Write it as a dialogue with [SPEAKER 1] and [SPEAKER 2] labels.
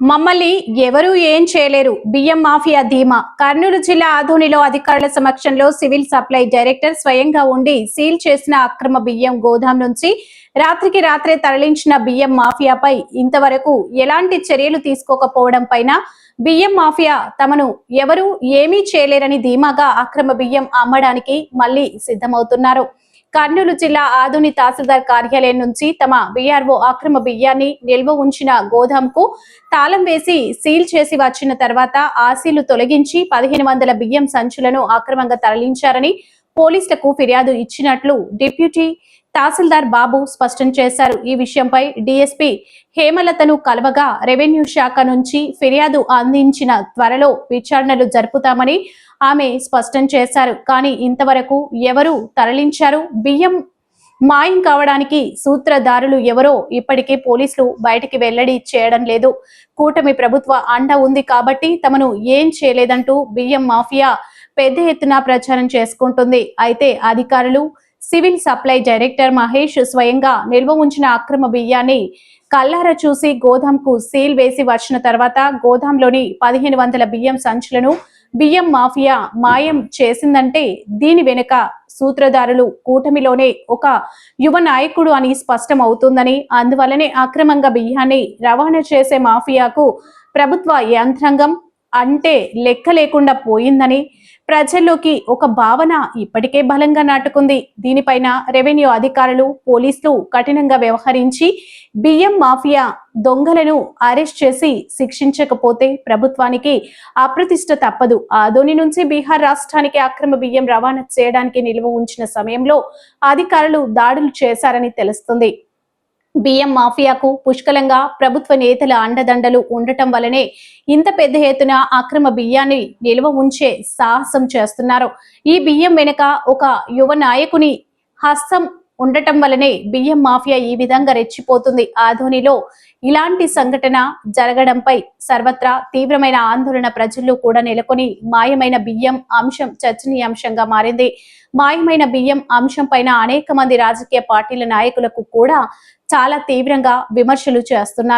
[SPEAKER 1] మమ్మల్ని ఎవరూ ఏం చేయలేరు. బియ్యం మాఫియా ధీమా. కర్నూలు జిల్లా ఆధునిలో అధికారుల సమక్షంలో సివిల్ సప్లై డైరెక్టర్ స్వయంగా ఉండి సీల్ చేసిన అక్రమ బియ్యం గోదాం నుంచి రాత్రికి రాత్రే తరలించిన బియ్యం మాఫియాపై ఇంతవరకు ఎలాంటి చర్యలు తీసుకోకపోవడం పైన బియ్యం మాఫియా తమను ఎవరూ ఏమీ చేయలేరని ధీమాగా అక్రమ బియ్యం అమ్మడానికి మళ్ళీ సిద్ధమవుతున్నారు. కర్నూలు జిల్లా ఆధుని తహసీల్దార్ కార్యాలయం నుంచి తమ బీఆర్ఓ అక్రమ బియ్యాన్ని నిల్వ ఉంచిన గోదాంకు తాళం వేసి సీల్ చేసి వచ్చిన తర్వాత ఆ సీలు తొలగించి పదిహేను వందల బియ్యం సంచులను అక్రమంగా తరలించారని పోలీసులకు ఫిర్యాదు ఇచ్చినట్లు డిప్యూటీ తహసీల్దార్ బాబు స్పష్టం చేశారు. ఈ విషయంపై డీఎస్పీ హేమలతను కలవగా రెవెన్యూ శాఖ నుంచి ఫిర్యాదు అందించిన త్వరలో విచారణలు జరుపుతామని ఆమె స్పష్టం చేశారు. కానీ ఇంతవరకు ఎవరు తరలించారు? బియ్యం మాయం కావడానికి సూత్రధారులు ఎవరో ఇప్పటికీ పోలీసులు బయటికి వెల్లడి చేయడం లేదు. కూటమి ప్రభుత్వ అండ ఉంది కాబట్టి తమను ఏం చేయలేదంటూ బియ్యం మాఫియా పెద్ద ఎత్తున ప్రచారం చేసుకుంటుంది. అయితే అధికారులు సివిల్ సప్లై డైరెక్టర్ మహేష్ స్వయంగా నిల్వ ఉంచిన అక్రమ బియ్యాన్ని కల్లార చూసి గోదాంకు సీల్ వేసి వచ్చిన తర్వాత గోదాంలోని పదిహేను వందల బియ్యం సంచులను బియ్యం మాఫియా మాయం చేసిందంటే దీని వెనుక సూత్రధారులు కూటమిలోనే ఒక యువ నాయకుడు అని స్పష్టం అవుతుందని అందువలనే అక్రమంగా బియ్యాన్ని రవాణా చేసే మాఫియాకు ప్రభుత్వ యంత్రాంగం అంటే లెక్క లేకుండా పోయిందని ప్రజల్లోకి ఒక భావన ఇప్పటికే బలంగా నాటుకుంది. దీనిపైన రెవెన్యూ అధికారులు పోలీసులు కఠినంగా వ్యవహరించి బియ్యం మాఫియా దొంగలను అరెస్ట్ చేసి శిక్షించకపోతే ప్రభుత్వానికి అప్రతిష్ట తప్పదు. ఆదోని నుంచి బీహార్ రాష్ట్రానికి అక్రమ బియ్యం రవాణా చేయడానికి నిల్వ ఉంచిన సమయంలో అధికారులు దాడులు చేశారని తెలుస్తుంది. బియ్యం మాఫియాకు పుష్కలంగా ప్రభుత్వ నేతల అండదండలు ఉండటం వలనే ఇంత పెద్ద ఎత్తున అక్రమ బియ్యాన్ని నిల్వ ఉంచే సాహసం చేస్తున్నారు. ఈ బియ్యం వెనుక ఒక యువ నాయకుని హస్తం ఉండటం వలనే బియ్యం మాఫియా ఈ విధంగా రెచ్చిపోతుంది. ఆధోనిలో ఇలాంటి సంఘటన జరగడంపై సర్వత్రా తీవ్రమైన ఆందోళన ప్రజల్లో కూడా నెలకొని మాయమైన బియ్యం అంశం చర్చనీయాంశంగా మారింది. మాయమైన బియ్యం అంశం పైన అనేక మంది రాజకీయ పార్టీల నాయకులకు కూడా చాలా తీవ్రంగా విమర్శలు చేస్తున్నారు.